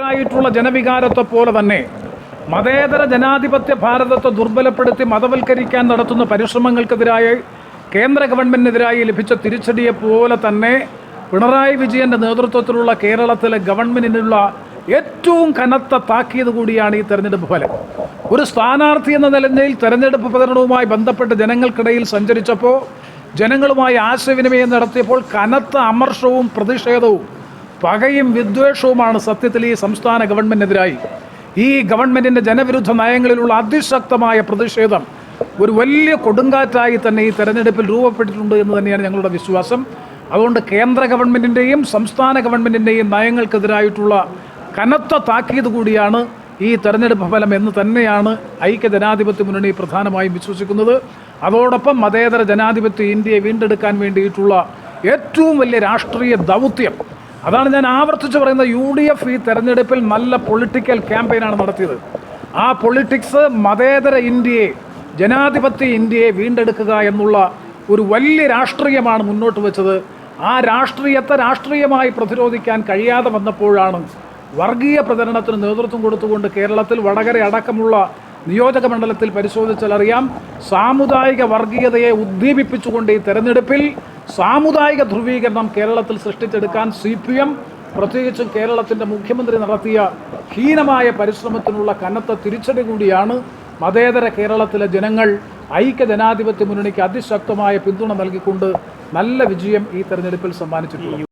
ായിട്ടുള്ള ജനവികാരത്തെ പോലെ തന്നെ മതേതര ജനാധിപത്യ ഭാരതത്തെ ദുർബലപ്പെടുത്തി മതവൽക്കരിക്കാൻ നടത്തുന്ന പരിശ്രമങ്ങൾക്കെതിരായി കേന്ദ്ര ഗവൺമെന്റിനെതിരായി ലഭിച്ച തിരിച്ചടിയെ പോലെ തന്നെ പിണറായി വിജയന്റെ നേതൃത്വത്തിലുള്ള കേരളത്തിലെ ഗവൺമെന്റിനുള്ള ഏറ്റവും കനത്ത താക്കീത് കൂടിയാണ് ഈ തെരഞ്ഞെടുപ്പ് ഫലം. ഒരു സ്ഥാനാർത്ഥി എന്ന നിലയിൽ തെരഞ്ഞെടുപ്പ് പ്രചരണവുമായി ബന്ധപ്പെട്ട് ജനങ്ങൾക്കിടയിൽ സഞ്ചരിച്ചപ്പോൾ ജനങ്ങളുമായി ആശയവിനിമയം നടത്തിയപ്പോൾ കനത്ത അമർഷവും പ്രതിഷേധവും പകയും വിദ്വേഷവുമാണ് സത്യത്തിൽ ഈ സംസ്ഥാന ഗവൺമെന്റിനെതിരായി ഈ ഗവൺമെന്റിന്റെ ജനവിരുദ്ധ നയങ്ങളിലുള്ള അതിശക്തമായ പ്രതിഷേധം ഒരു വലിയ കൊടുങ്കാറ്റായി തന്നെ ഈ തെരഞ്ഞെടുപ്പിൽ രൂപപ്പെട്ടിട്ടുണ്ട് എന്ന് തന്നെയാണ് ഞങ്ങളുടെ വിശ്വാസം. അതുകൊണ്ട് കേന്ദ്ര ഗവൺമെന്റിന്റെയും സംസ്ഥാന ഗവൺമെന്റിന്റെയും നയങ്ങൾക്കെതിരായിട്ടുള്ള കനത്ത താക്കീത് കൂടിയാണ് ഈ തെരഞ്ഞെടുപ്പ് ഫലം എന്ന് തന്നെയാണ് ഐക്യ ജനാധിപത്യ മുന്നണി പ്രധാനമായും വിശ്വസിക്കുന്നത്. അതോടൊപ്പം മതേതര ജനാധിപത്യ ഇന്ത്യയെ വീണ്ടെടുക്കാൻ വേണ്ടിയിട്ടുള്ള ഏറ്റവും വലിയ രാഷ്ട്രീയ ദൗത്യം അതാണ് ഞാൻ ആവർത്തിച്ച് പറയുന്നത് യു ഡി എഫ് ഈ തെരഞ്ഞെടുപ്പിൽ നല്ല പൊളിറ്റിക്കൽ ക്യാമ്പയിനാണ് നടത്തിയത്. ആ പൊളിറ്റിക്സ് മതേതര ഇന്ത്യയെ ജനാധിപത്യ ഇന്ത്യയെ വീണ്ടെടുക്കുക എന്നുള്ള ഒരു വലിയ രാഷ്ട്രീയമാണ് മുന്നോട്ട് വെച്ചത്. ആ രാഷ്ട്രീയത്തെ രാഷ്ട്രീയമായി പ്രതിരോധിക്കാൻ കഴിയാതെ വന്നപ്പോഴാണ് വർഗീയ പ്രചരണത്തിന് നേതൃത്വം കൊടുത്തുകൊണ്ട് കേരളത്തിൽ വടകര അടക്കമുള്ള നിയോജക മണ്ഡലത്തിൽ പരിശോധിച്ചാൽ അറിയാം സാമുദായിക വർഗീയതയെ ഉദ്ദീപിപ്പിച്ചുകൊണ്ട് ഈ തെരഞ്ഞെടുപ്പിൽ സാമുദായിക ധ്രുവീകരണം കേരളത്തിൽ സൃഷ്ടിച്ചെടുക്കാൻ സി പി എം പ്രത്യേകിച്ചും കേരളത്തിന്റെ മുഖ്യമന്ത്രി നടത്തിയ ഹീനമായ പരിശ്രമത്തിനുള്ള കനത്ത തിരിച്ചടി കൂടിയാണ് മതേതര കേരളത്തിലെ ജനങ്ങൾ ഐക്യ ജനാധിപത്യ മുന്നണിക്ക് അതിശക്തമായ പിന്തുണ നൽകിക്കൊണ്ട് നല്ല വിജയം ഈ തെരഞ്ഞെടുപ്പിൽ സമ്മാനിച്ചിട്ടുള്ളത്.